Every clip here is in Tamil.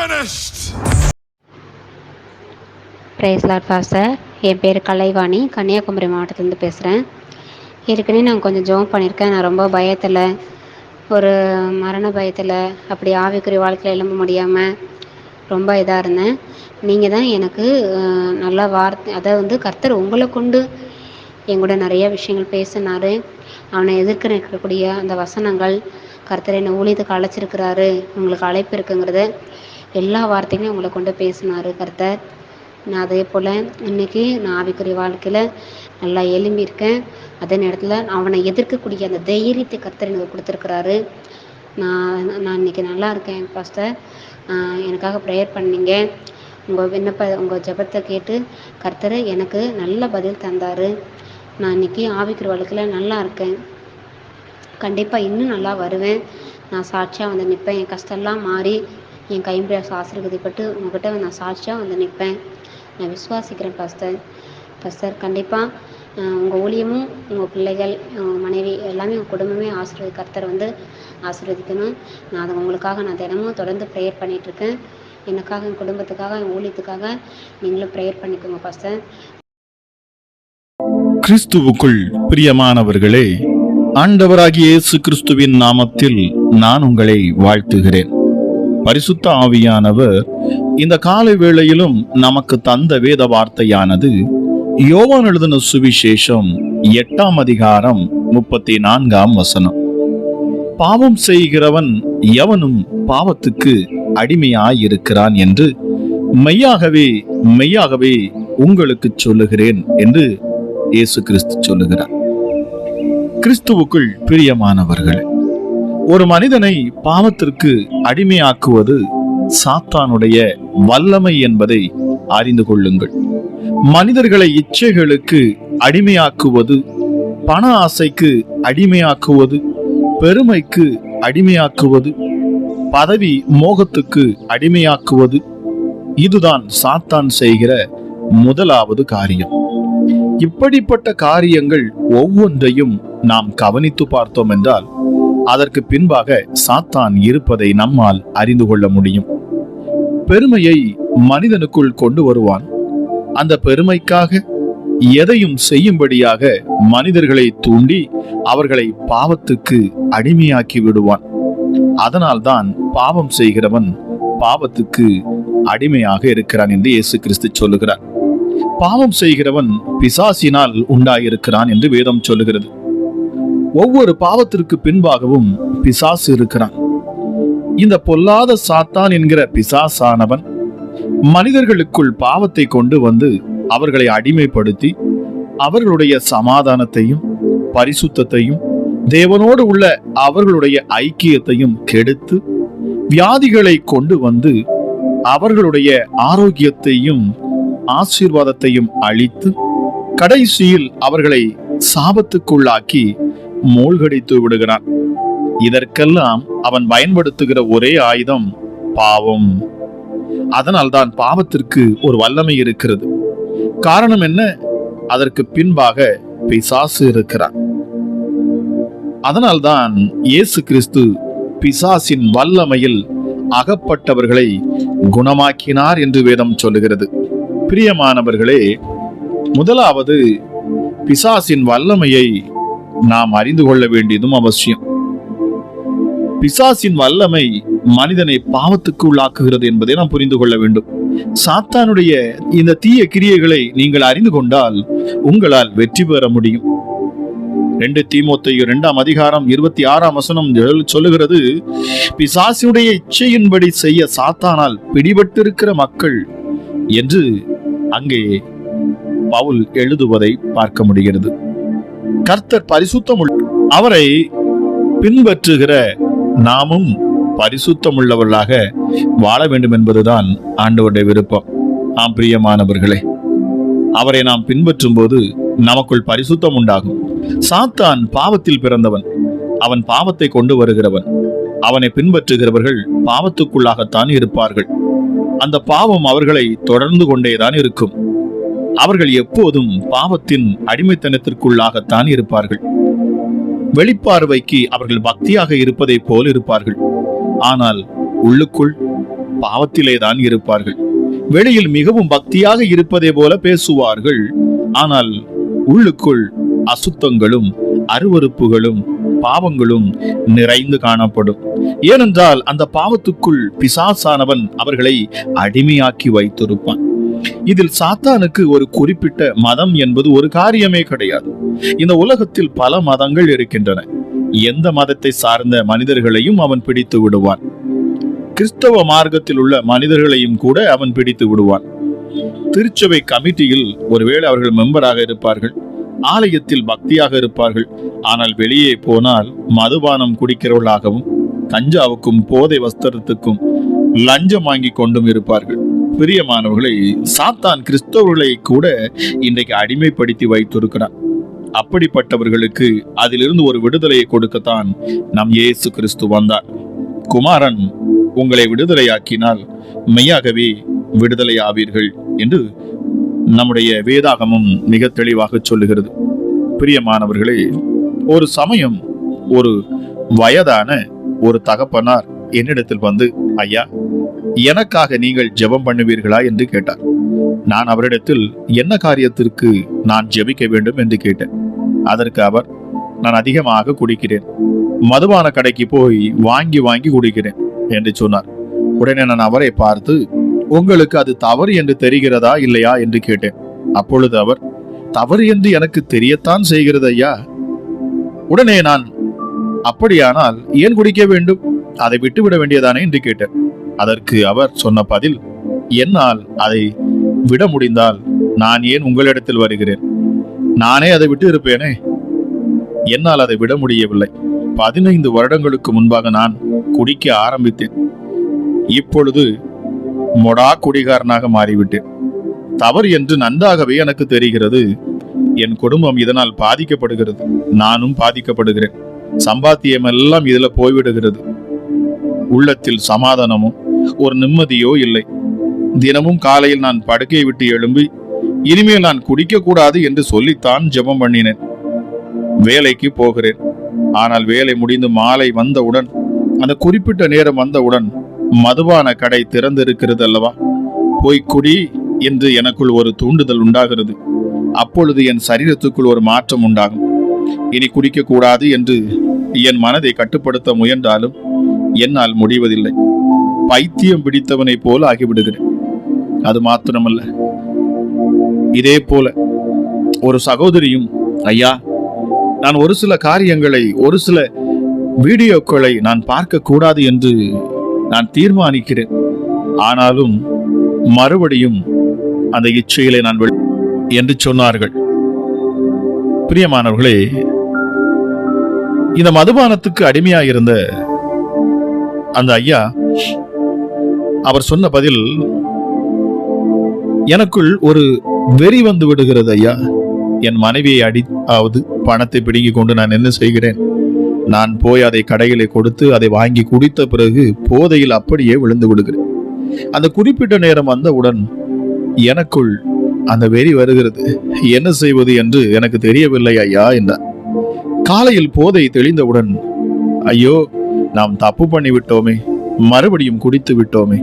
finished. பிரைஸ் லாட் ஃபாஸ்டர் என் பேர் கலைவாணி. கன்னியாகுமரி மாவட்டத்துலேருந்து பேசுகிறேன் ஏற்கனவே நான் கொஞ்சம் ஜோம் பண்ணியிருக்கேன். நான் ரொம்ப பயத்தில் ஒரு மரண பயத்தில் அப்படி ஆவிக்குறி வாழ்க்கையில் எழும்ப முடியாமல் ரொம்ப இதாக இருந்தேன். நீங்கள் தான் எனக்கு நல்லா நல்ல வார்த்தை அதை வந்து கர்த்தர் உங்களை கொண்டு எங்கூட நிறைய விஷயங்கள் பேசினார். அவனை எதிர்க்க நிற்கக்கூடிய அந்த வசனங்கள் கர்த்தர் என்னை ஊழியத்துக்கு அழைச்சிருக்கிறாரு. உங்களுக்கு அழைப்பு இருக்குங்கிறத எல்லா வார்த்தைகளையும் உங்களை கொண்டு பேசினார் கர்த்தர். நான் அதே போல் இன்னைக்கு நான் ஆவிக்குரிய வாழ்க்கையில் நல்லா எழும்பியிருக்கேன் அதே நேரத்தில் அவனை எதிர்க்கக்கூடிய அந்த தைரியத்தை கர்த்தர் எனக்கு கொடுத்துருக்குறாரு. நான் நான் இன்னைக்கு நல்லா இருக்கேன் பாஸ்டர் எனக்காக ப்ரேயர் பண்ணீங்க. உங்கள் விண்ணப்ப உங்கள் ஜெபத்தை கேட்டு கர்த்தர் எனக்கு நல்ல பதில் தந்தார். நான் இன்னைக்கு ஆவிக்குரிய வாழ்க்கையில் நல்லா இருக்கேன். கண்டிப்பாக இன்னும் நல்லா வருவேன். நான் சாட்சியாக வந்து நிற்பேன் என் கஷ்டம்லாம் மாறி என் கைம்பிரியாசம் ஆசீர்வதிப்பட்டு உங்ககிட்ட நான் சாட்சியாக வந்து நிற்பேன். நான் விசுவாசிக்கிறேன் பாஸ்டர் பாஸ்டர் கண்டிப்பாக உங்கள் ஊழியமும் உங்கள் பிள்ளைகள் உங்கள் மனைவி எல்லாமே உங்கள் குடும்பமே ஆசீர்வதி கர்த்தர் வந்து ஆசீர்வதிக்கணும். நான் அதை உங்களுக்காக நான் தினமும் தொடர்ந்து ப்ரேயர் பண்ணிகிட்ருக்கேன் எனக்காக என் குடும்பத்துக்காக என் ஊழியத்துக்காக நீங்களும் ப்ரேயர் பண்ணிக்கோங்க பாஸ்டர் கிறிஸ்துவுக்குள் பிரியமானவர்களே ஆண்டவராகிய இயேசு கிறிஸ்துவின் நாமத்தில் நான் உங்களை வாழ்த்துகிறேன். பரிசுத்த ஆவியானவர் இந்த காலை வேளையிலும் நமக்கு தந்த வேத வார்த்தையானது யோவான் எழுதின சுவிசேஷம் எட்டாம் அதிகாரம் முப்பத்தி நான்காம் வசனம். பாவம் செய்கிறவன் எவனும் பாவத்துக்கு அடிமையாயிருக்கிறான் என்று மெய்யாகவே மெய்யாகவே உங்களுக்கு சொல்லுகிறேன் என்று இயேசு கிறிஸ்து சொல்லுகிறார். கிறிஸ்துவுக்குள் பிரியமானவர்களே ஒரு மனிதனை பாவத்திற்கு அடிமையாக்குவது சாத்தானுடைய வல்லமை என்பதை அறிந்து கொள்ளுங்கள். மனிதர்களை இச்சைகளுக்கு அடிமையாக்குவது பண ஆசைக்கு அடிமையாக்குவது பெருமைக்கு அடிமையாக்குவது பதவி மோகத்துக்கு அடிமையாக்குவது இதுதான் சாத்தான் செய்கிற முதலாவது காரியம். இப்படிப்பட்ட காரியங்கள் ஒவ்வொன்றையும் நாம் கவனித்து பார்த்தோம் என்றால் அதற்கு பின்பாக சாத்தான் இருப்பதை நம்மால் அறிந்து கொள்ள முடியும். பெருமையை மனிதனுக்குள் கொண்டு வருவான். அந்த பெருமைக்காக எதையும் செய்யும்படியாக மனிதர்களை தூண்டி அவர்களை பாவத்துக்கு அடிமையாக்கி விடுவான். அதனால்தான் பாவம் செய்கிறவன் பாவத்துக்கு அடிமையாக இருக்கிறான் என்று இயேசு கிறிஸ்து சொல்லுகிறார். பாவம் செய்கிறவன் பிசாசினால் உண்டாயிருக்கிறான் என்று வேதம் சொல்லுகிறது. ஒவ்வொரு பாவத்திற்கு பின்பாகவும் பிசாசு இருக்கிறான். இந்த பொல்லாத சாத்தான் என்கிற பிசாசானவன் மனிதர்களுக்குள் பாவத்தை கொண்டு வந்து அவர்களை அடிமைப்படுத்தி அவர்களுடைய சமாதானத்தையும் பரிசுத்தத்தையும் தேவனோடு உள்ள அவர்களுடைய ஐக்கியத்தையும் கெடுத்து வியாதிகளை கொண்டு வந்து அவர்களுடைய ஆரோக்கியத்தையும் ஆசீர்வாதத்தையும் அழித்து கடைசியில் அவர்களை சாபத்துக்குள்ளாக்கி மூழ்கடித்து விடுகிறான். இதற்கெல்லாம் அவன் பயன்படுத்துகிற ஒரே ஆயுதம் பாவம். அதனால்தான் பாவத்திற்கு ஒரு வல்லமை இருக்கிறது. காரணம் என்ன? அதற்கு பின்பாக பிசாசு இருக்கிறான். அதனால்தான் இயேசு கிறிஸ்து பிசாசின் வல்லமையில் அகப்பட்டவர்களை குணமாக்கினார் என்று வேதம் சொல்லுகிறது. பிரியமானவர்களே முதலாவது பிசாசின் வல்லமையை நாம் அறிந்து கொள்ள வேண்டியதும் அவசியம். பிசாசின் வல்லமை மனிதனை பாவத்துக்கு உள்ளாக்குகிறது என்பதை நாம் புரிந்து கொள்ள வேண்டும். சாத்தானுடைய இந்த தீய கிரியைகளை நீங்கள் அறிந்து கொண்டால் உங்களால் வெற்றி பெற முடியும். ரெண்டு தீமோத்தையு இரண்டாம் அதிகாரம் இருபத்தி ஆறாம் வசனம் சொல்லுகிறது பிசாசினுடைய இச்சையின்படி செய்ய சாத்தானால் பிடிபட்டிருக்கிற மக்கள் என்று அங்கே பவுல் எழுதுவதை பார்க்க முடிகிறது. கர்த்தர் பரிசுத்தம் அவரை பின்பற்றுகிற நாமும் பரிசுத்தமுள்ளவர்களாக வாழ வேண்டும் என்பதுதான் ஆண்டவருடைய விருப்பம். ஆம் பிரியமானவர்களே அவரை நாம் பின்பற்றும் போது நமக்குள் பரிசுத்தம் உண்டாகும். சாத்தான் பாவத்தில் பிறந்தவன் அவன் பாவத்தை கொண்டு வருகிறவன். அவனை பின்பற்றுகிறவர்கள் பாவத்துக்குள்ளாகத்தான் இருப்பார்கள். அந்த பாவம் அவர்களை தொடர்ந்து கொண்டேதான் இருக்கும். அவர்கள் எப்போதும் பாவத்தின் அடிமைத்தனத்திற்குள்ளாகத்தான் இருப்பார்கள். வெளிப்பார்வைக்கு அவர்கள் பக்தியாக இருப்பதை போல் இருப்பார்கள். ஆனால் உள்ளுக்குள் பாவத்திலேதான் இருப்பார்கள். வெளியில் மிகவும் பக்தியாக இருப்பதை போல பேசுவார்கள். ஆனால் உள்ளுக்குள் அசுத்தங்களும் அருவருப்புகளும் பாவங்களும் நிறைந்து காணப்படும். ஏனென்றால் அந்த பாவத்துக்குள் பிசாசானவன் அவர்களை அடிமையாக்கி வைத்திருப்பான். இதில் சாத்தானுக்கு ஒரு குறிப்பிட்ட மதம் என்பது ஒரு காரியமே கிடையாது. இந்த உலகத்தில் பல மதங்கள் இருக்கின்றன. எந்த மதத்தை சார்ந்த மனிதர்களையும் அவன் பிடித்து விடுவான். கிறிஸ்தவ மார்க்கத்தில் உள்ள மனிதர்களையும் கூட அவன் பிடித்து விடுவான். திருச்சபை கமிட்டியில் ஒருவேளை அவர்கள் மெம்பராக இருப்பார்கள். ஆலயத்தில் பக்தியாக இருப்பார்கள். ஆனால் வெளியே போனால் மதுபானம் குடிக்கிறவர்களாகவும் கஞ்சாவுக்கும் போதை வஸ்திரத்துக்கும் லஞ்சம் வாங்கி கொண்டும் இருப்பார்கள். பிரியமானவர்களை சாத்தான் கிறிஸ்தவர்களை கூட இன்றைக்கு அடிமைப்படுத்தி வைத்திருக்கிறார் அப்படிப்பட்டவர்களுக்கு அதிலிருந்து ஒரு விடுதலையை கொடுக்கத்தான் நம் இயேசு கிறிஸ்து வந்தார். குமாரன் உங்களை விடுதலையாக்கினால் மெய்யாகவே விடுதலை ஆவீர்கள் என்று நம்முடைய வேதாகமும் மிக தெளிவாக சொல்லுகிறது. பிரியமானவர்களே ஒரு சமயம் ஒரு வயதான ஒரு தகப்பனார் என்னிடத்தில் வந்து ஐயா எனக்காக நீங்கள் ஜெபம் பண்ணுவீர்களா? என்று கேட்டார். நான் அவரிடத்தில் என்ன காரியத்திற்கு நான் ஜெபிக்க வேண்டும்? என்று கேட்டேன். அதற்கு அவர் நான் அதிகமாக குடிக்கிறேன். மதுபான கடைக்கு போய் வாங்கி வாங்கி குடிக்கிறேன் என்று சொன்னார். உடனே நான் அவரை பார்த்து உங்களுக்கு அது தவறு என்று தெரிகிறதா இல்லையா? என்று கேட்டேன். அப்பொழுது அவர் தவறு என்று எனக்கு தெரியத்தான் செய்கிறது ஐயா. உடனே நான் அப்படியானால் ஏன் குடிக்க வேண்டும்? அதை விட்டுவிட வேண்டியதானே என்று கேட்டேன். அதற்கு அவர் சொன்ன பதில் என்னால் அதை விட முடிந்தால் நான் ஏன் உங்களிடத்தில் வருகிறேன்? நானே அதை விட்டு இருப்பேனே என்னால் அதை விட முடியவில்லை. பதினைந்து வருடங்களுக்கு முன்பாக நான் குடிக்க ஆரம்பித்தேன். இப்பொழுது மொடா குடிகாரனாக மாறிவிட்டேன். தவறு என்று நன்றாகவே எனக்கு தெரிகிறது. என் குடும்பம் இதனால் பாதிக்கப்படுகிறது. நானும் பாதிக்கப்படுகிறேன். சம்பாத்தியம் எல்லாம் இதுல போய்விடுகிறது. உள்ளத்தில் சமாதானமும் ஒரு நிம்மதியோ இல்லை. தினமும் காலையில் நான் படுக்கையை விட்டு எழும்பி இனிமேல் நான் குடிக்கக்கூடாது என்று சொல்லித்தான் ஜெபம் பண்ணினேன். வேலைக்கு போகிறேன். ஆனால் வேலை முடிந்து மாலை வந்தவுடன் அந்த குறிப்பிட்ட நேரம் வந்தவுடன் மதுபான கடை திறந்திருக்கிறது அல்லவா போய் குடி என்று எனக்குள் ஒரு தூண்டுதல் உண்டாகிறது. அப்பொழுது என் சரீரத்துக்குள் ஒரு மாற்றம் உண்டாகும். இனி குடிக்கக்கூடாது என்று என் மனதை கட்டுப்படுத்த முயன்றாலும் என்னால் முடிவதில்லை. பைத்தியம் பிடித்தவனை போல ஆகிவிடுகிறேன். அது மாத்திரமல்ல. இதே போல ஒரு சகோதரியும் ஐயா நான் ஒரு சில காரியங்களை ஒரு சில வீடியோக்களை நான் பார்க்க கூடாது என்று நான் தீர்மானிக்கிறேன். ஆனாலும் மறுபடியும் அந்த இச்சையிலே நான் என்று சொன்னார்கள். பிரியமானவர்களே இந்த மதுபானத்துக்கு அடிமையாயிருந்த அந்த ஐயா அவர் சொன்ன பதில் எனக்குள் ஒரு வெறி வந்து விடுகிறது ஐயா. என் மனைவியை அடித்தாவது பணத்தை பிடுங்கிக் கொண்டு நான் என்ன செய்கிறேன்? நான் போய் அதை கடையிலே கொடுத்து அதை வாங்கி குடித்த பிறகு போதையில் அப்படியே விழுந்து விடுகிறேன். அந்த குறிப்பிட்ட நேரம் வந்தவுடன் எனக்குள் அந்த வெறி வருகிறது. என்ன செய்வது என்று எனக்கு தெரியவில்லை ஐயா என்றார். காலையில் போதை தெளிந்தவுடன் ஐயோ நாம் தப்பு பண்ணி விட்டோமே மறுபடியும் குடித்து விட்டோமே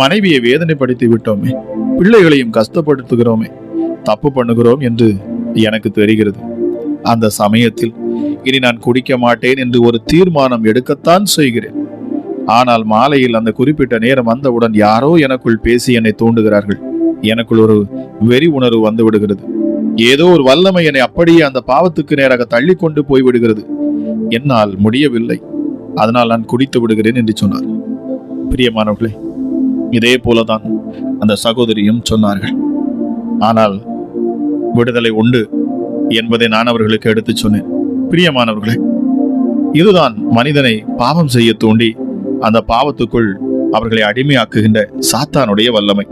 மனைவியை வேதனைப்படுத்தி விட்டோமே பிள்ளைகளையும் கஷ்டப்படுத்துகிறோமே தப்பு பண்ணுகிறோம் என்று எனக்கு தெரிகிறது. அந்த சமயத்தில் இனி நான் குடிக்க மாட்டேன் என்று ஒரு தீர்மானம் எடுக்கத்தான் செய்கிறேன். ஆனால் மாலையில் அந்த குறிப்பிட்ட நேரம் வந்தவுடன் யாரோ எனக்குள் பேசி என்னை தூண்டுகிறார்கள். எனக்குள் ஒரு வெறி உணர்வு வந்து விடுகிறது ஏதோ ஒரு வல்லமை என்னை அப்படியே அந்த பாவத்துக்கு நேராக தள்ளி கொண்டு போய் விடுகிறது என்னால் முடியவில்லை. அதனால் நான் குடித்து விடுகிறேன் என்று சொன்னார். பிரியமானவர்களே இதே போலதான் அந்த சகோதரியும் சொன்னார்கள். ஆனால் விடுதலை உண்டு என்பதை நான் அவர்களுக்கு எடுத்துச் சொன்னேன். பிரியமானவர்களே இதுதான் மனிதனை பாவம் செய்ய தூண்டி அந்த பாவத்துக்குள் அவர்களை அடிமையாக்குகின்ற சாத்தானுடைய வல்லமை.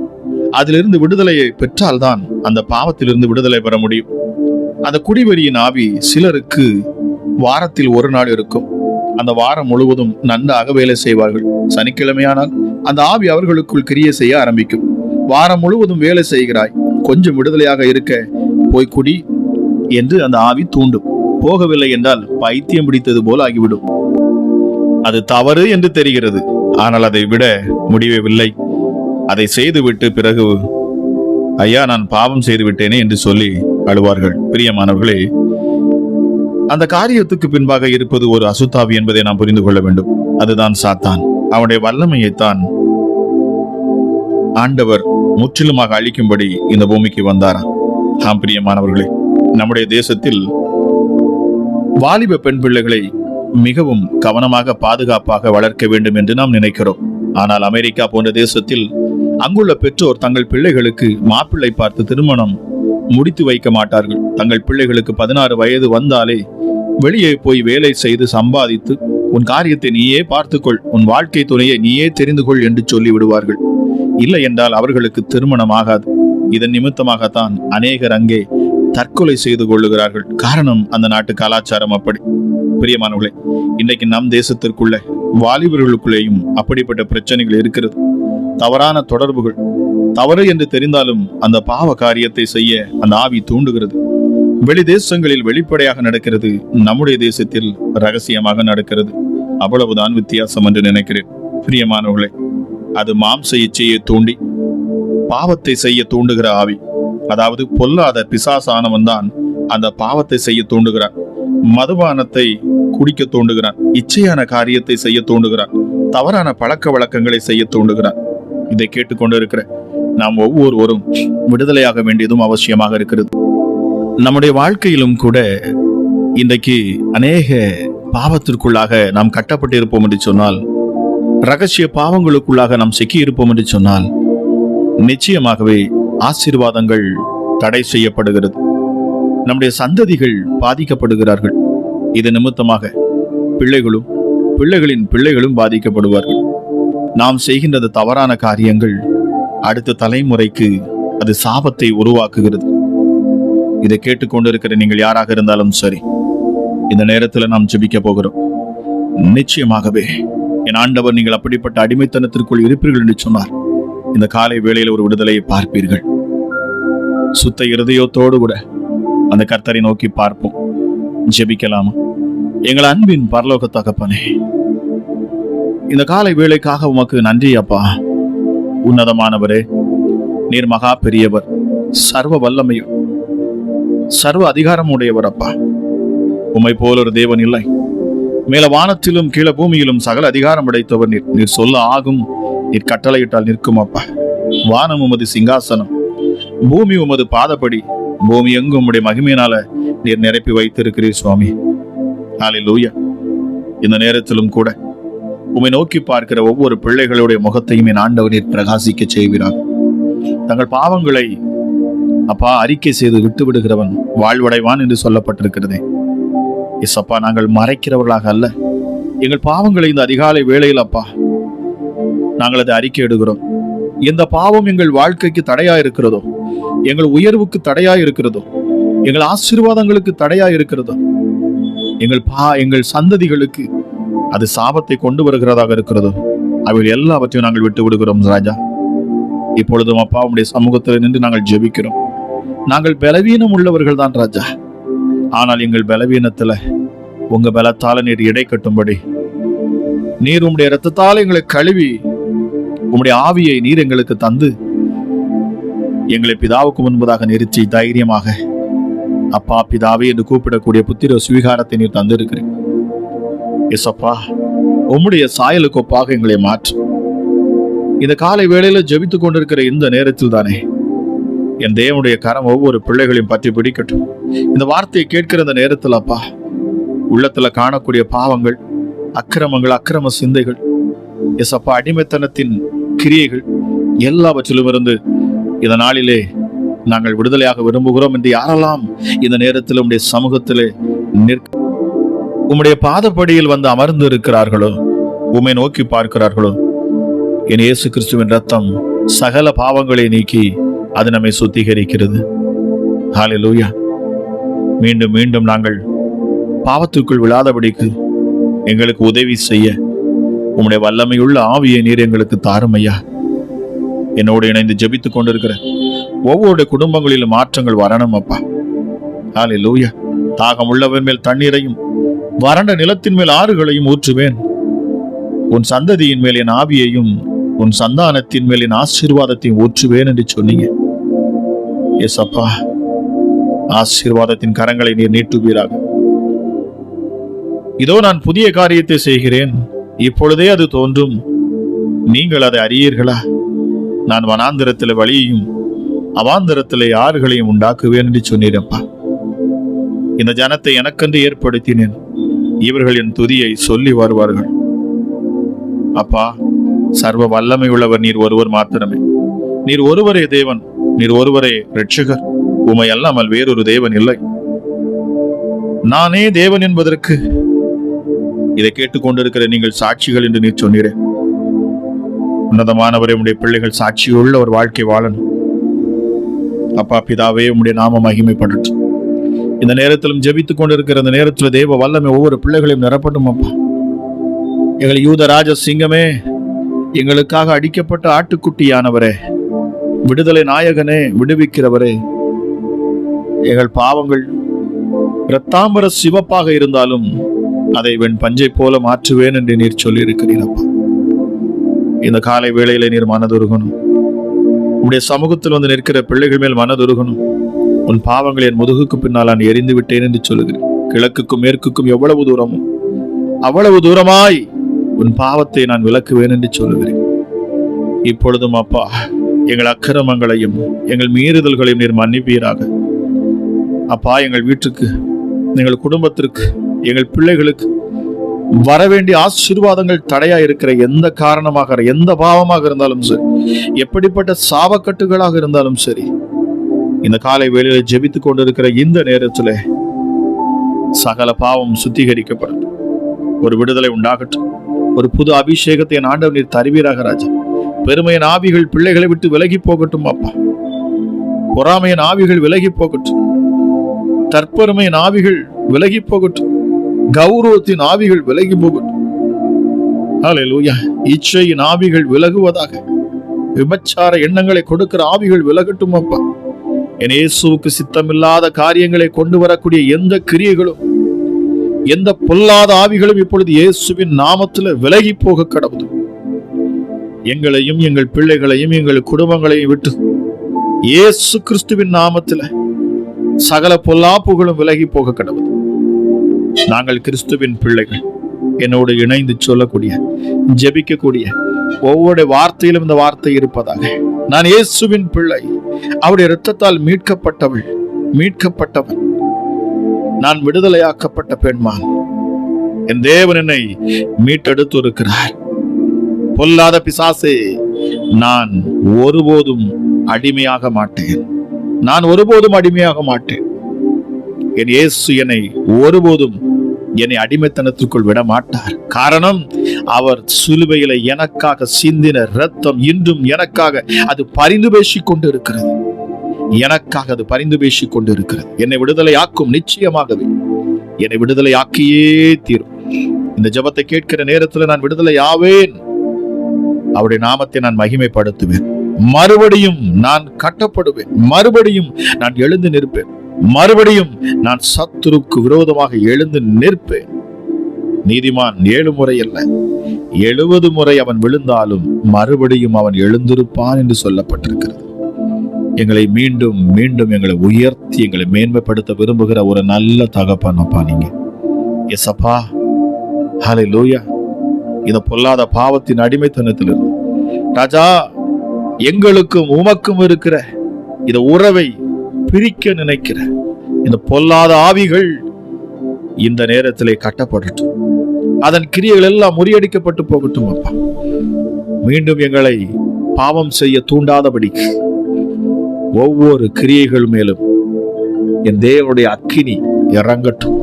அதிலிருந்து விடுதலையை பெற்றால்தான் அந்த பாவத்திலிருந்து விடுதலை பெற முடியும். அந்த குடிவெறியின் ஆவி சிலருக்கு வாரத்தில் ஒரு நாள் இருக்கும். அந்த வாரம் முழுவதும் நன்றாக வேலை செய்வார்கள். சனிக்கிழமையானால் அந்த ஆவி அவர்களுக்குள் கிரியை செய்ய ஆரம்பிக்கும். வாரம் முழுவதும் வேலை செய்கிறாய். கொஞ்சம் விடுதலையாக இருக்க போய் குடி என்று அந்த ஆவி தூண்டும். போகவில்லை என்றால் பைத்தியம் பிடித்தது போல் ஆகிவிடும். அது தவறு என்று தெரிகிறது. ஆனால் அதை விட முடியவில்லை. அதை செய்துவிட்டு பிறகு ஐயா நான் பாவம் செய்து விட்டேனே என்று சொல்லி அழுவார்கள். பிரியமானவர்களே அந்த காரியத்துக்கு பின்பாக இருப்பது ஒரு அசுத்தாவி என்பதை நாம் புரிந்து கொள்ள வேண்டும். அதுதான் சாத்தான். அவனுடைய வல்லமையைத்தான் ஆண்டவர் முற்றிலுமாக அழிக்கும்படி இந்த பூமிக்கு வந்தாராம். ஆம் பிரியமானவர்களே நம்முடைய தேசத்தில் வாலிப பெண் பிள்ளைகளை மிகவும் கவனமாக பாதுகாப்பாக வளர்க்க வேண்டும் என்று நாம் நினைக்கிறோம். ஆனால் அமெரிக்கா போன்ற தேசத்தில் அங்குள்ள பெற்றோர் தங்கள் பிள்ளைகளுக்கு மாப்பிள்ளை பார்த்து திருமணம் முடித்து வைக்க மாட்டார்கள். தங்கள் பிள்ளைகளுக்கு பதினாறு வயது வந்தாலே வெளியே போய் வேலை செய்து சம்பாதித்து உன் காரியத்தை நீயே பார்த்துக்கொள் உன் வாழ்க்கை துணையை நீயே தெரிந்து கொள் என்று சொல்லி விடுவார்கள் இல்லை என்றால் அவர்களுக்கு திருமணம் ஆகாது இதன் நிமித்தமாகத்தான் அநேகர் அங்கே தற்கொலை செய்து கொள்ளுகிறார்கள். காரணம் அந்த நாட்டு கலாச்சாரம் அப்படி. பிரியமானவர்களே இன்றைக்கு நம் தேசத்திற்குள்ள வாலிபர்களுக்குள்ளேயும் அப்படிப்பட்ட பிரச்சனைகள் இருக்கிறது. தவறான தொடர்புகள் தவறு என்று தெரிந்தாலும் அந்த பாவ காரியத்தை செய்ய அந்த ஆவி தூண்டுகிறது. வெளி தேசங்களில் வெளிப்படையாக நடக்கிறது நம்முடைய தேசத்தில் ரகசியமாக நடக்கிறது. அவ்வளவுதான் வித்தியாசம் என்று நினைக்கிறேன். பிரியமானவர்களே அது மாம்ச இச்சையை தூண்டி பாவத்தை செய்ய தூண்டுகிற ஆவி அதாவது பொல்லாத பிசாசானவன் தான் அந்த பாவத்தை செய்ய தூண்டுகிறான். மதுபானத்தை குடிக்க தூண்டுகிறான் இச்சையான காரியத்தை செய்ய தூண்டுகிறான் தவறான பழக்க வழக்கங்களை செய்ய தூண்டுகிறான். இதை கேட்டுக்கொண்டு இருக்கிறேன் நாம் ஒவ்வொருவரும் விடுதலையாக வேண்டியதும் அவசியமாக இருக்கிறது. நம்முடைய வாழ்க்கையிலும் கூட இன்றைக்கு அநேக பாவத்திற்குள்ளாக நாம் கட்டப்பட்டிருப்போம் என்று சொன்னால் ரகசிய பாவங்களுக்குள்ளாக நாம் சிக்கி இருப்போம் என்று சொன்னால் நிச்சயமாகவே ஆசீர்வாதங்கள் தடை செய்யப்படுகிறது. நம்முடைய சந்ததிகள் பாதிக்கப்படுகிறார்கள். இது நிமித்தமாக பிள்ளைகளும் பிள்ளைகளின் பிள்ளைகளும் பாதிக்கப்படுவார்கள். நாம் செய்கின்றது தவறான காரியங்கள் அடுத்த தலைமுறைக்கு அது சாபத்தை உருவாக்குகிறது. இதை கேட்டுக்கொண்டிருக்கிற நீங்கள் யாராக இருந்தாலும் சரி இந்த நேரத்தில் நாம் ஜெபிக்க போகிறோம். நிச்சயமாகவே என் ஆண்டவர் நீங்கள் அப்படிப்பட்ட அடிமைத்தனத்திற்குள் இருப்பீர்கள் என்று சொன்னார். இந்த காலை வேளையில் ஒரு விடுதலையை பார்ப்பீர்கள். சுத்த இருதயத்தோடு கூட அந்த கர்த்தரை நோக்கி பார்ப்போம். ஜெபிக்கலாமா? எங்கள் அன்பின் பரலோக தகப்பனே இந்த காலை வேலைக்காக உமக்கு நன்றி அப்பா. உன்னதமானவரே நீர் மகா பெரியவர் சர்வ வல்லமையும் சர்வ அதிகாரம் உடையவர் அப்பா. உம்மை போல ஒரு தேவன் இல்லை. மேல வானத்திலும் கீழ பூமியிலும் சகல அதிகாரம் படைத்தவர் நீர். நீர் சொல்ல ஆகும் நீர் கட்டளையிட்டால் நிற்கும் அப்பா. வானம் உமது சிங்காசனம் பூமி உமது பாதப்படி பூமி எங்கும் உம்முடைய மகிமையினால நீர் நிரப்பி வைத்திருக்கிறீர் சுவாமி. லூயா இந்த நேரத்திலும் கூட உம்மை நோக்கி பார்க்கிற ஒவ்வொரு பிள்ளைகளுடைய முகத்தையும் என் ஆண்டவனீர் பிரகாசிக்க செய்கிறார் தங்கள் பாவங்களை அப்பா அறிக்கை செய்து விட்டு விடுகிறவன் வாழ்வடைவான் என்று சொல்லப்பட்டிருக்கிறதே. எஸ் அப்பா நாங்கள் மறைக்கிறவர்களாக அல்ல. எங்கள் பாவங்களை இந்த அதிகாலை வேளையில் அப்பா நாங்கள் அதை அறிக்கை இடுகிறோம். எந்த பாவம் எங்கள் வாழ்க்கைக்கு தடையா இருக்கிறதோ எங்கள் உயர்வுக்கு தடையா இருக்கிறதோ எங்கள் ஆசீர்வாதங்களுக்கு தடையா இருக்கிறதோ எங்கள் பா எங்கள் சந்ததிகளுக்கு அது சாபத்தை கொண்டு வருகிறதாக இருக்கிறதோ. அவைகள் எல்லாவற்றையும் நாங்கள் விட்டு விடுகிறோம் ராஜா. இப்பொழுதும் அப்பா உடைய சமூகத்தில் நின்று நாங்கள் ஜெபிக்கிறோம். நாங்கள் பலவீனம் உள்ளவர்கள் தான் ராஜா. ஆனால் எங்கள் பலவீனத்துல உங்க பலத்தால நீர் இடை கட்டும்படி நீர் உம்முடைய இரத்தத்தால் எங்களை கழுவி உம்முடைய ஆவியை நீர் எங்களுக்கு தந்து எங்களை பிதாவுக்கு முன்பதாக நிறுத்தி தைரியமாக அப்பா பிதாவே என்று கூப்பிடக்கூடிய புத்திர சுவீகாரத்தை நீர் தந்திருக்கிறேன் எசப்பா உம்முடைய சாயலுக்கு ஒப்பாக எங்களை மாற்று. இந்த காலை வேளையில ஜெபித்துக் கொண்டிருக்கிற இந்த நேரத்தில் தானே என் தேவனுடைய கரம் ஒவ்வொரு பிள்ளைகளையும் பற்றி பிடிக்கட்டும். இந்த வார்த்தையை கேட்கிற இந்த நேரத்தில் அப்பா உள்ளத்துல காணக்கூடிய பாவங்கள் அக்கிரமங்கள் அக்கிரம சிந்தைகள் எசப்பா அடிமைத்தனத்தின் கிரியைகள் எல்லாவற்றிலும் இருந்து இந்த நாளிலே நாங்கள் விடுதலையாக விரும்புகிறோம் என்று யாரெல்லாம் இந்த நேரத்தில் உடைய சமூகத்திலே நிற்க உம்முடைய பாதப்படியில் வந்து அமர்ந்து இருக்கிறார்களோ உம்மை நோக்கி பார்க்கிறார்களோ என் இயேசு கிறிஸ்துவின் ரத்தம் சகல பாவங்களை நீக்கி அது நம்மை சுத்திகரிக்கிறது. ஹalleluya. மீண்டும் மீண்டும் நாங்கள் பாவத்துக்குள் விழாதபடிக்கு எங்களுக்கு உதவி செய்ய உம்முடைய வல்லமையுள்ள ஆவியை நீர் எங்களுக்கு தாரும் ஐயா என்னோடு இணைந்து ஜெபித்துக் கொண்டிருக்கிற ஒவ்வொரு குடும்பங்களிலும் மாற்றங்கள் வரணும் அப்பா. ஹalleluya. தாகம் உள்ளவர் மேல் தண்ணீரையும் வறண்ட நிலத்தின் மேல் ஆறுகளையும் ஊற்றுவேன். உன் சந்ததியின் மேல் என் ஆவியையும் உன் சந்தானத்தின் மேல் என் ஆசீர்வாதத்தையும் ஊற்றுவேன் என்று சொன்னீங்க. எஸ் அப்பா ஆசீர்வாதத்தின் கரங்களை நீர் நீட்டுவீராக. இதோ நான் புதிய காரியத்தை செய்கிறேன். இப்பொழுதே அது தோன்றும். நீங்கள் அதை அறியீர்களா? நான் வனாந்திரத்தில் வழியையும் அவாந்திரத்திலே ஆறுகளையும் உண்டாக்குவேன் என்று சொன்னீரப்பா. இந்த ஜனத்தை எனக்கென்று ஏற்படுத்தினேன். இவர்கள் என் துதியை சொல்லி வருவார்கள். அப்பா சர்வ வல்லமை உள்ளவர் நீர் ஒருவர் மாத்திரமே. நீர் ஒருவரே தேவன் நீர் ஒருவரே ரட்சகர் உமை அல்லாமல் வேறொரு தேவன் இல்லை. நானே தேவன் என்பதற்கு இதை கேட்டுக்கொண்டிருக்கிற நீங்கள் சாட்சிகள் என்று நீர் சொன்னீரே. உன்னதமானவரே உடைய பிள்ளைகள் சாட்சியுள்ள ஒரு வாழ்க்கை வாழணும். அப்பா பிதாவே உடைய நாம மகிமைப்படட்டும் இந்த நேரத்திலும் ஜெபித்துக் கொண்டிருக்கிற இந்த நேரத்தில் தேவ வல்லமை ஒவ்வொரு பிள்ளைகளையும் நிரப்பட்டும் அப்பா. எங்கள் யூதராஜ சிங்கமே எங்களுக்காக அடிக்கப்பட்ட ஆட்டுக்குட்டியானவரே விடுதலை நாயகனே விடுவிக்கிறவரே. எங்கள் பாவங்கள் இரத்தாம்பர சிவப்பாக இருந்தாலும் அதை வெண் பஞ்சை போல மாற்றுவேன் என்று நீர் சொல்லியிருக்கிறீர் அப்பா. இந்த காலை வேளையில நீர் மனதுருகணும். உடைய சமூகத்தில் வந்து நிற்கிற பிள்ளைகள் மேல் மனதுருகணும். உன் பாவங்களை என் முதுகுக்கு பின்னால் நான் எரிந்து விட்டேன் என்று சொல்லுகிறேன். கிழக்குக்கும் மேற்குக்கும் எவ்வளவு தூரமோ அவ்வளவு தூரமாய் உன் பாவத்தை நான் விளக்குவேன் என்று சொல்லுகிறேன். இப்பொழுதும் அப்பா எங்கள் அக்கிரமங்களையும் எங்கள் மீறுதல்களையும் நீர் மன்னிப்பீராக. அப்பா எங்கள் வீட்டுக்கு எங்கள் குடும்பத்திற்கு எங்கள் பிள்ளைகளுக்கு வரவேண்டிய ஆசீர்வாதங்கள் தடையா இருக்கிற எந்த காரணமாக எந்த பாவமாக இருந்தாலும் சரி எப்படிப்பட்ட சாபக்கட்டுகளாக இருந்தாலும் சரி இந்த காலை வேளையில ஜெபித்துக் கொண்டிருக்கிற இந்த நேரத்துல சகல பாவம் சுத்திகரிக்கப்படும். ஒரு விடுதலை உண்டாகட்டும். ஒரு புது அபிஷேகத்தை என் ஆண்டவர் நீர் தருவீராக ராஜா. பெருமையின் ஆவிகள் பிள்ளைகளை விட்டு விலகி போகட்டும் அப்பா. பொறாமையின் ஆவிகள் விலகி போகட்டும். தற்பெருமையின் ஆவிகள் விலகி போகட்டும். கௌரவத்தின் ஆவிகள் விலகி போகட்டும். ஹalleluya இச்சையின் ஆவிகள் விலகுவதாக. விபச்சார எண்ணங்களை கொடுக்கிற ஆவிகள் விலகட்டும் அப்பா. என் இயேசுவுக்கு சித்தமில்லாத காரியங்களை கொண்டு வரக்கூடிய எந்த கிரியைகளும் எந்த பொல்லாத ஆவிகளும் இப்பொழுது இயேசுவின் நாமத்துல விலகி போக கடவுது. எங்களையும் எங்கள் பிள்ளைகளையும் எங்கள் குடும்பங்களையும் விட்டு இயேசு கிறிஸ்துவின் நாமத்துல சகல பொல்லாப்புகளும் விலகி போக கடவுது. நாங்கள் கிறிஸ்துவின் பிள்ளைகள். என்னோடு இணைந்து சொல்லக்கூடிய ஜெபிக்கக்கூடிய ஒவ்வொரு வார்த்தையிலும் இந்த வார்த்தை இருப்பதாக. நான் இயேசுவின் பிள்ளை. அவருடைய இரத்தத்தால் மீட்கப்பட்டவள் மீட்கப்பட்டவன். நான் விடுதலையாக்கப்பட்ட பெண்மான். என் தேவன் என்னை மீட்டெடுத்து இருக்கிறார் பொல்லாத பிசாசே நான் ஒருபோதும் அடிமையாக மாட்டேன். நான் ஒருபோதும் அடிமையாக மாட்டேன். என் இயேசு என்னை ஒருபோதும் என்னை அடிமைத்தனத்திற்குள் விட மாட்டார் காரணம் அவர் சிலுவையில எனக்காக சிந்தின ரத்தம் இன்றும் எனக்காக அது பரிந்து பேசிக் கொண்டு இருக்கிறது எனக்காக அது பரிந்து பேசிக் கொண்டு இருக்கிறது என்னை விடுதலை ஆக்கும் நிச்சயமாகவே. என்னை விடுதலை ஆக்கியே தீரும். இந்த ஜெபத்தை கேட்கிற நேரத்தில் நான் விடுதலை ஆவேன். அவருடைய நாமத்தை நான் மகிமைப்படுத்துவேன். மறுபடியும் நான் கட்டப்படுவேன். மறுபடியும் நான் எழுந்து நிற்பேன். மறுபடியும் நான் சத்துருக்கு விரோதமாக எழுந்து நிற்பேன். நீதிமான் ஏழு முறை அல்ல. எழுபது முறை அவன் விழுந்தாலும் மறுபடியும் அவன் எழுந்திருப்பான் என்று சொல்லப்பட்டிருக்கிறது. எங்களை மீண்டும் மீண்டும் எங்களை உயர்த்தி எங்களை மேன்மைப்படுத்த விரும்புகிற ஒரு நல்ல தகப்பனப்பா நீங்க. எஸ் அப்பா ஹலே லூயா இந்த பொல்லாத பாவத்தின் அடிமைத்தனத்திலிருந்து. ராஜா எங்களுக்கும் உமக்கும் இருக்கிற இந்த உறவை பிரிக்க நினைக்கிற இந்த பொல்லாத ஆவிகள் இந்த நேரத்திலே கட்டப்படட்டும். அதன் கிரியைகள் எல்லாம் முறியடிக்கப்பட்டு போகட்டும் அப்பா. மீண்டும் எங்களை பாவம் செய்ய தூண்டாதபடிக்கு ஒவ்வொரு கிரியைகள் மேலும் என் தேவனுடைய அக்கினி இறங்கட்டும்.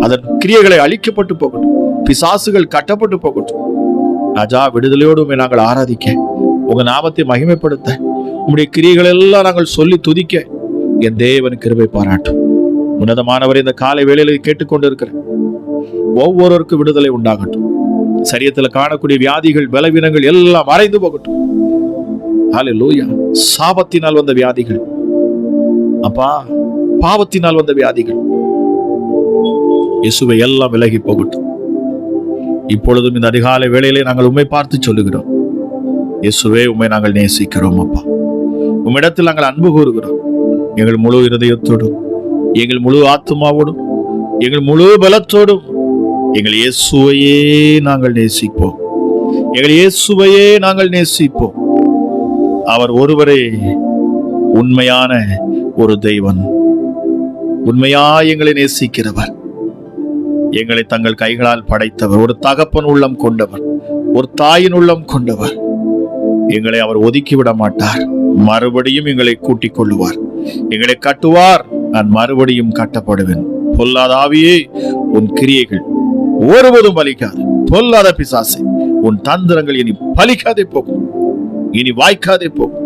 அதன் கிரியைகளை அழிக்கப்பட்டு போகட்டும். பிசாசுகள் கட்டப்பட்டு போகட்டும். ராஜா விடுதலையோடு நாங்கள் ஆராதிக்க உங்க நாமத்தை மகிமைப்படுத்த. உங்களுடைய கிரியைகள் எல்லாம் நாங்கள் சொல்லி துதிக்க. என் தேவன் கிருபை பாராட்டும். உன்னதமானவர் இந்த காலை வேளையில கேட்டுக்கொண்டிருக்கிறேன் ஒவ்வொருவருக்கும் விடுதலை உண்டாகட்டும். சரியத்துல காணக்கூடிய வியாதிகள் பலவீனங்கள் எல்லாம் மறைந்து போகட்டும். ஹalleluya சாபத்தினால் வந்த வியாதிகள். அப்பா பாவத்தினால் வந்த வியாதிகள். இயேசுவை எல்லாம் விலகி போகட்டும். இப்பொழுதும் இந்த அதிகாலை வேளையிலே நாங்கள் உண்மை பார்த்து சொல்லுகிறோம். இயேசுவே உண்மை நாங்கள் நேசிக்கிறோம் அப்பா. உம்மிடத்தில் நாங்கள் அன்பு கூறுகிறோம். எங்கள் முழு இருதயத்தோடும் எங்கள் முழு ஆத்மாவோடும் எங்கள் முழு பலத்தோடும் எங்கள் இயேசுவையே நாங்கள் நேசிப்போம். எங்கள் இயேசுவையே நாங்கள் நேசிப்போம். அவர் ஒருவரே உண்மையான ஒரு தெய்வன் உண்மையா எங்களை நேசிக்கிறவர். எங்களை தங்கள் கைகளால் படைத்தவர். ஒரு தகப்பன் உள்ளம் கொண்டவர். ஒரு தாயின் உள்ளம் கொண்டவர். எங்களை அவர் ஒதுக்கி விட மாட்டார். மறுபடியும் எங்களை கூட்டிக் கொள்ளுவார். எங்களை கட்டுவார். நான் மறுபடியும் கட்டப்படுவேன். பொல்லாத ஆவியே உன் கிரியைகள் ஒருபோதும் பலிக்காது. பொல்லாத பிசாசை உன் தந்திரங்கள் இனி பலிக்காதே போகும். இனி வாய்க்காதே போகும்.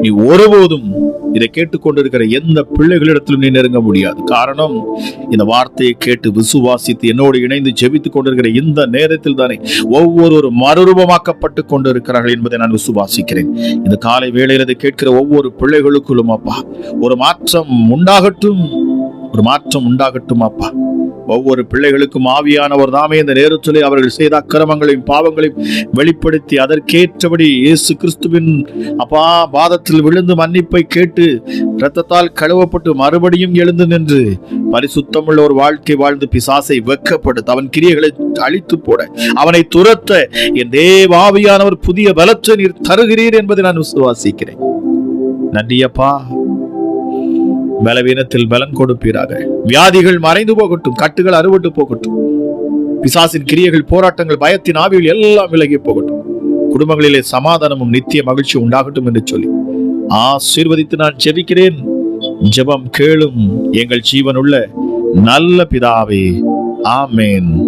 நீ ஒருபோதும் இதை கேட்டுக்கொண்டிருக்கிற எந்த பிள்ளைகளிடத்திலும் நீ நெருங்க முடியாது. காரணம் இந்த வார்த்தையை கேட்டு விசுவாசித்து என்னோடு இணைந்து ஜெபித்துக் கொண்டிருக்கிற இந்த நேரத்தில் தானே ஒவ்வொரு மறுரூபமாக்கப்பட்டு கொண்டிருக்கிறார்கள் என்பதை நான் விசுவாசிக்கிறேன். இந்த காலை வேளையில் இதை கேட்கிற ஒவ்வொரு பிள்ளைகளுக்குள்ளும் அப்பா ஒரு மாற்றம் உண்டாகட்டும் ஒரு மாற்றம் உண்டாகட்டும் அப்பா. ஒவ்வொரு பிள்ளைகளுக்கும் ஆவியானவர் தாமே இந்த நேரத்திலே அவர்கள் செய்த அக்கிரமங்களையும் பாவங்களையும் வெளிப்படுத்தி அதற்கேற்றபடி இயேசு கிறிஸ்துவின் அப்பா பாதத்தில் விழுந்து மன்னிப்பை கேட்டு இரத்தத்தால் கழுவப்பட்டு மறுபடியும் எழுந்து நின்று பரிசுத்தமுள்ள ஒரு வாழ்க்கை வாழ்ந்து பிசாசை வெக்கப்படுத்த அவன் கிரியைகளை அழித்து போட அவனை துரத்த என் தேவாவியானவர் புதிய பலத்தை நீர் தருகிறீர் என்பதை நான் விசுவாசிக்கிறேன். நன்றியப்பா. பலவீனத்தில் பலன் கொடுப்பீராக. வியாதிகள் மறைந்து போகட்டும் கட்டுகள் அறுபட்டு போகட்டும். பிசாசின் கிரியைகள் போராட்டங்கள் பயத்தின் ஆவியில் எல்லாம் விலகி போகட்டும். குடும்பங்களிலே சமாதானமும் நித்திய மகிழ்ச்சி உண்டாகட்டும் என்று சொல்லி. ஆசீர்வதித்து நான் ஜெபிக்கிறேன். ஜெபம் கேளும் எங்கள் ஜீவனுள்ள நல்ல பிதாவே. ஆமேன்.